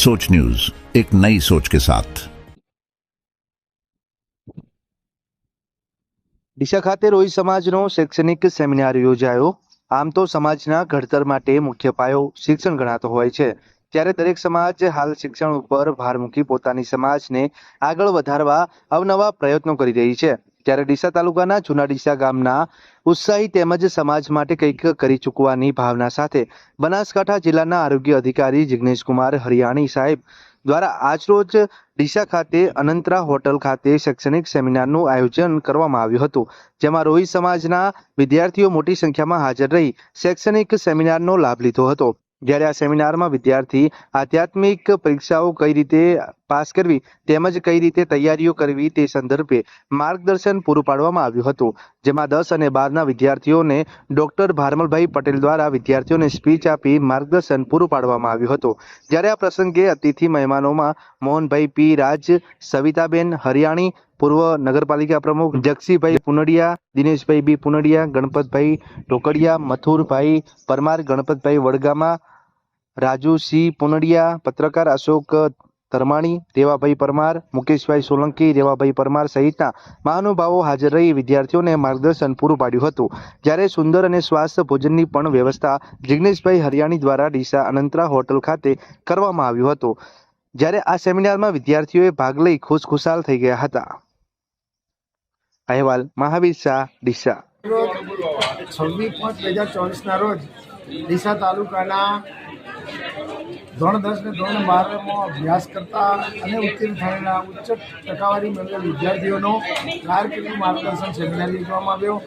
सोच न्यूज एक नई सोच के साथ ડીસા ખાતે રોહિત સમાજનો શૈક્ષણિક સેમિનાર યોજાયો આમ તો સમાજના ઘડતર માટે મુખ્ય પાયો શિક્ષણ ગણાતો હોય છે ત્યારે દરેક સમાજ હાલ શિક્ષણ ઉપર ભાર મૂકી પોતાની સમાજને આગળ વધારવા અવનવા પ્રયત્નો કરી રહી છે ત્યારે ડીસા તાલુકાના જૂના ડીસા ગામના ઉત્સાહી તેમજ સમાજ માટે કંઈક કરી ચૂકવાની ભાવના સાથે બનાસકાંઠા જિલ્લાના આરોગ્ય અધિકારી જિગ્નેશ કુમાર હરિયાણી સાહેબ દ્વારા આજરોજ ડીસા ખાતે અનંતરા હોટલ ખાતે શૈક્ષણિક સેમિનારનું આયોજન કરવામાં આવ્યું હતું, જેમાં રોહિત સમાજના વિદ્યાર્થીઓ મોટી સંખ્યામાં હાજર રહી શૈક્ષણિક સેમિનારનો લાભ લીધો હતો. જ્યારે આ સેમિનારમાં વિદ્યાર્થી આધ્યાત્મિક પરીક્ષાઓ કઈ રીતે પાસ કરવી તેમજ કઈ રીતે તૈયારીઓ કરવી તે સંદર્ભે માર્ગદર્શન પૂરું પાડવામાં આવ્યું હતું. જેમાં દસ અને બારના વિદ્યાર્થીઓને ડોક્ટર ભારમલભાઈ પટેલ દ્વારા વિદ્યાર્થીઓને સ્પીચ આપી માર્ગદર્શન પૂરું પાડવામાં આવ્યું હતું. જ્યારે આ પ્રસંગે અતિથિ મહેમાનોમાં મોહનભાઈ પી. રાજ, સવિતાબેન હરિયાણી, પૂર્વ નગરપાલિકા પ્રમુખ જગસીભાઈ પુનડિયા, દિનેશભાઈ બી પુનડિયા, ગણપતભાઈ ટોકડિયા મથુરભાઈ પરમાર, ગણપતભાઈ વડગામા રાજુ સી પુનડિયા, પત્રકાર અશોક ધર્માણી રેવાભાઈ પરમાર, મુકેશભાઈ સોલંકી, રેવાભાઈ પરમાર સહિતના મહાનુભાવો હાજર રહી વિદ્યાર્થીઓને માર્ગદર્શન પૂરું પાડ્યું હતું. જ્યારે સુંદર અને સ્વાસ્થ્ય ભોજનની પણ વ્યવસ્થા જિગ્નેશભાઈ હરિયાણી દ્વારા ડીસા અનંતરા હોટલ ખાતે કરવામાં આવ્યું હતું. જ્યારે આ સેમિનારમાં વિદ્યાર્થીઓએ ભાગ લઈ ખુશખુશાલ થઈ ગયા હતા. અહેવાલ, મહાવીર શાહ, ડીસા. છવ્વીસ પાંચ બે હજાર ચોવીસના રોજ ડીસા તાલુકાના ધોરણ દસ ને ધોરણ બારમાં અભ્યાસ કરતા અને ઉત્તીર્ણ થયેલા ઉચ્ચ ટકાવારી મેળવેલ વિદ્યાર્થીઓનો કારકિર્દી માર્ગદર્શન સેમિનાર યોજવામાં આવ્યો.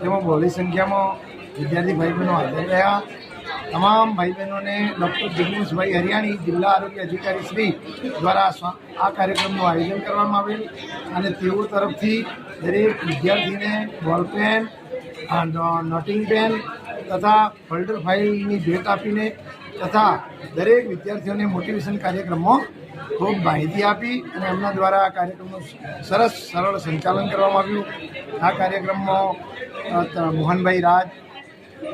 તેમાં બહોળી સંખ્યામાં વિદ્યાર્થી ભાઈ બહેનો હાજર રહ્યા. તમામ ભાઈ બહેનોને ડૉક્ટર જિગ્નેશભાઈ હરિયાણી, જિલ્લા આરોગ્ય અધિકારી શ્રી દ્વારા આ કાર્યક્રમનું આયોજન કરવામાં આવેલ અને તેઓ તરફથી દરેક વિદ્યાર્થીને બોલપેન નોટિંગ પેન તથા ફોલ્ડર ફાઇલની ભેટ આપીને તથા દરેક વિદ્યાર્થીઓને મોટિવેશન કાર્યક્રમમાં ખૂબ માહિતી આપી અને એમના દ્વારા આ કાર્યક્રમનું સરસ, સરળ સંચાલન કરવામાં આવ્યું. આ કાર્યક્રમમાં મોહનભાઈ રાજ,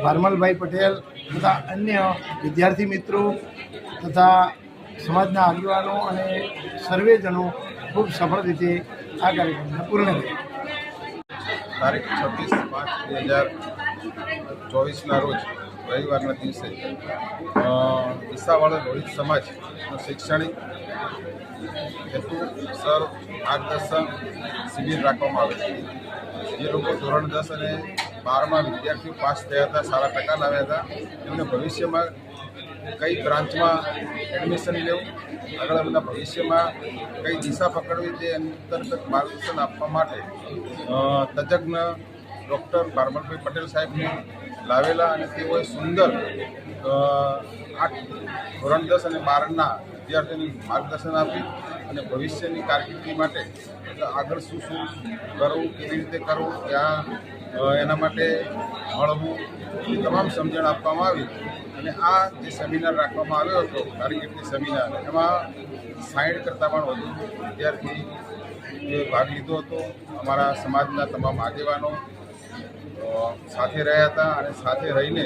ભારમલભાઈ પટેલ તથા અન્ય વિદ્યાર્થી મિત્રો તથા સમાજના આગેવાનો અને સર્વેજનો ખૂબ સફળ રીતે આ કાર્યક્રમને પૂર્ણ કર્યો. તારીખ છવ્વીસ પાંચ બે હજાર ચોવીસના રોજ રવિવારના દિવસે ઈસાવાળા રોહિત સમાજ શૈક્ષણિક હેતુ સર માર્ગદર્શન શિબિર રાખવામાં આવે છે. જે લોકો ધોરણ દસ અને બારમાં વિદ્યાર્થીઓ પાસ થયા હતા, સારા ટકા લાવ્યા હતા, એમને ભવિષ્યમાં કઈ બ્રાન્ચમાં એડમિશન લેવું, આગળ એમના ભવિષ્યમાં કઈ દિશા પકડવી તે અંતર્ગત માર્ગદર્શન આપવા માટે તજજ્ઞ ડૉક્ટર બારમલભાઈ પટેલ સાહેબને લાવેલા અને તેઓએ સુંદર આઠ ધોરણ દસ અને બારના વિદ્યાર્થીઓને માર્ગદર્શન આપ્યું અને ભવિષ્યની કારકિર્દી માટે આગળ શું શું કરવું, કેવી રીતે કરવું, ત્યાં એના માટે મળવું એ તમામ સમજણ આપવામાં આવી અને આ જે સેમિનાર રાખવામાં આવ્યો હતો કારકિર્દી સેમિનાર, એમાં સાઈઠ કરતાં પણ વધુ વિદ્યાર્થી ભાગ લીધો હતો, અમારા સમાજના તમામ આગેવાનો સાથે રહ્યા હતા અને સાથે રહીને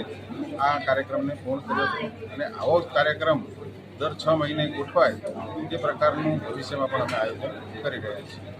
આ કાર્યક્રમને પૂર્ણ કર્યો હતો. અને આવો જ કાર્યક્રમ દર છ મહિને ગોઠવાય તે પ્રકારનું ભવિષ્યમાં પણ અમે આયોજન કરી રહ્યા છીએ.